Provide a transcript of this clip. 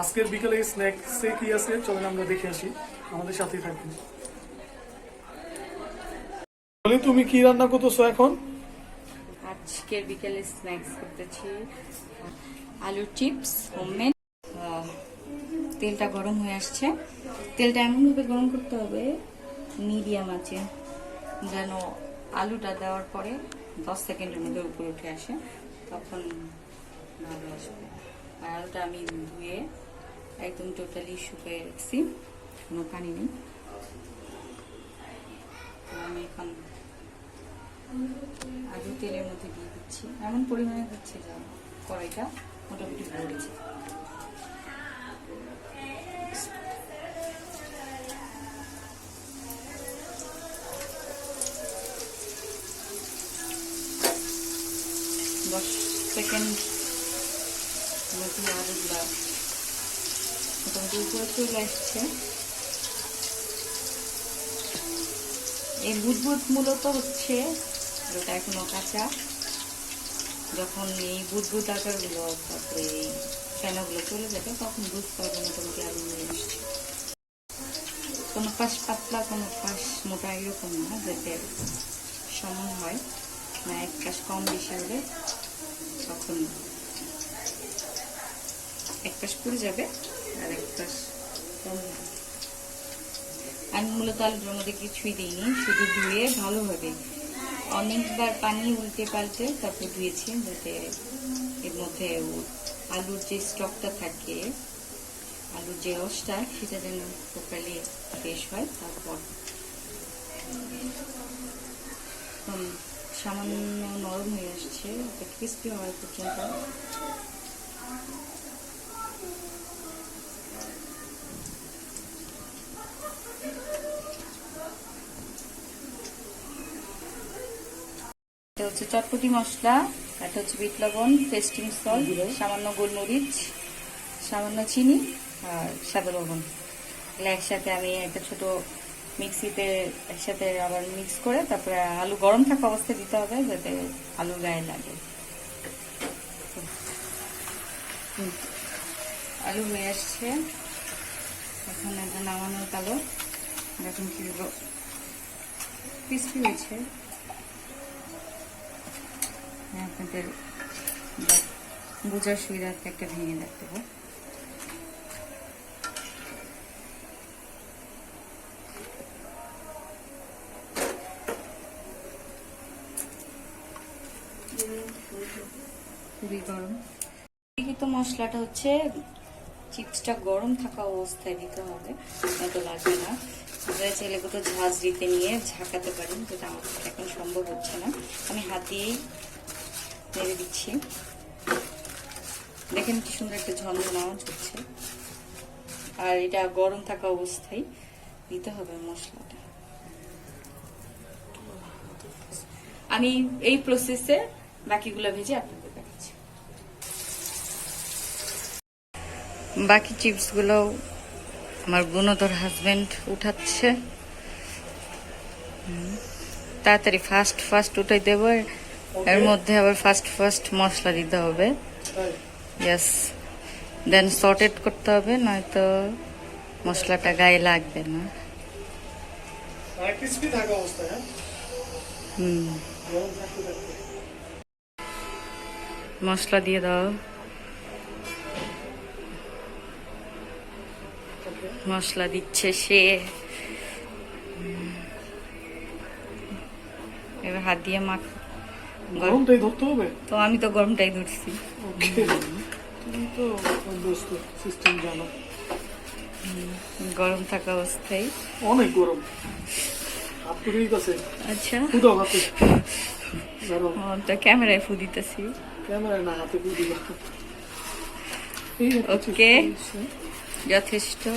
আজকের বিকেলে স্ন্যাক্সে কি আছে, চলেন আমরা দেখে আসি। আমাদের সাথেই থাকবেন। বলি, তুমি কি রান্না করতেছো এখন? আজকের বিকেলে স্ন্যাক্স করতেছি। আলুর চিপস, হোমমেড। তেলটা গরম হয়ে আসছে। তেলটা এমনভাবে গরম করতে হবে, মিডিয়াম আছে, যেন আলুটা দেওয়ার পরে দশ সেকেন্ডের মধ্যে উপরে উঠে আসে, তখন ভালো আসবে। আর আলুটা আমি ধুয়ে একদম টোটালি শুকিয়ে রাখছি। কোনো পানি নেই। আমি এখন আলু তেলের মধ্যে দিয়ে দিচ্ছি। এমন পরিমাণে দিচ্ছি যে কড়াইটা মোটামুটি ভরেছে দশ সেকেন্ড মধ্যে আলুগুলা মোটামুটি উপরে চলে আসছে। এই বুদবুদ মূলত হচ্ছে ওটা এখনও কাঁচা। যখন এই বুদবুদ আকারগুলো, তারপরে এই ফেনাগুলো চলে যাবে, তখন বুঝতে হবে মোটামুটি আলু নিয়ে আসছে। কোনো পাশ পাতলা, কোনো পাশ মোটা এরকম না, যাতে সমান হয়। না এক পাশ কম বেশি হলে তখন এক পাশ পুড়ে যাবে আর এক পাশ আমি মূলত আলুর মধ্যে কিছুই দিইনি, শুধু ধুয়ে ভালোভাবে অনেকবার পানি উল্টে পাল্টে তারপর ধুয়েছি যাতে এর মধ্যে আলুর যে স্টকটা থাকে, আলুর যে রসটা, সেটা যেন প্রপারলি ফ্রেশ হয়, তারপর সামান্য নরম হয়ে আসছে ক্রিস্পি হওয়ার পর্যন্ত। হচ্ছে চটপটি মশলা এটা হচ্ছে বিট লবণ, টেস্টিং সল্ট, সামান্য গোলমরিচ, সামান্য চিনি আর সাদা লবণ। এগুলো একসাথে আমি একটা ছোট মিক্সিতে একসাথে আবার মিক্স করে তারপরে আলু গরম থাকা অবস্থায় দিতে হবে যাতে আলু গায়ে লাগে। আলু হয়ে আসছে। এখন এটা নামানোর কালো। এখন কি হয়েছে। আপনাদের বোঝার সুবিধার্থে একটা ভেঙে দেখতে হবে খুবই গরম। মশলাটা হচ্ছে, চিপসটা গরম থাকা অবস্থায় দিতে হবে নয়তো লাগবে না। আপনারা চাইলে কোথাও দিতে নিয়ে ঝাঁকাতে পারেন, যেটা আমার এখন সম্ভব হচ্ছে না। আমি হাত দিয়েই নেড়ে দিচ্ছি। দেখেন কি সুন্দর একটা ঝনঝন আওয়াজ হচ্ছে। আর এটা গরম থাকা অবস্থায় দিতে হবে মশলাটা। আমি এই প্রসেসে বাকিগুলো ভেজে আপনাদের দেখাচ্ছি। বাকি চিপসগুলো আমার গুণধর হাজবেন্ড উঠাচ্ছে। তাড়াতাড়ি ফাস্ট ফাস্ট উঠাই দেবো। এর মধ্যে আবার ফার্স্ট ফার্স্ট মশলা দিতে হবে। ইয়াস দেন সর্টেড করতে হবে নয়তো মশলাটা গায়ে লাগবে না। হ্যাঁ? হুম। মশলা দিয়ে দাও। মশলা দিচ্ছে সে। এবার হাত দিয়ে মাখ। গরমটাই ধরতে হবে? তো আমি তো গরমটাই ধরছি। তুমি তো অভ্যস্ত সিস্টেম জানো। গরম থাকা অবস্থায়। অনেক গরম। হাত আচ্ছা। ফুদাও হাতে। গরম তো ক্যামেরায় ফু দিতেছি। ক্যামেরায় না হাতে ওকে। যথেষ্ট।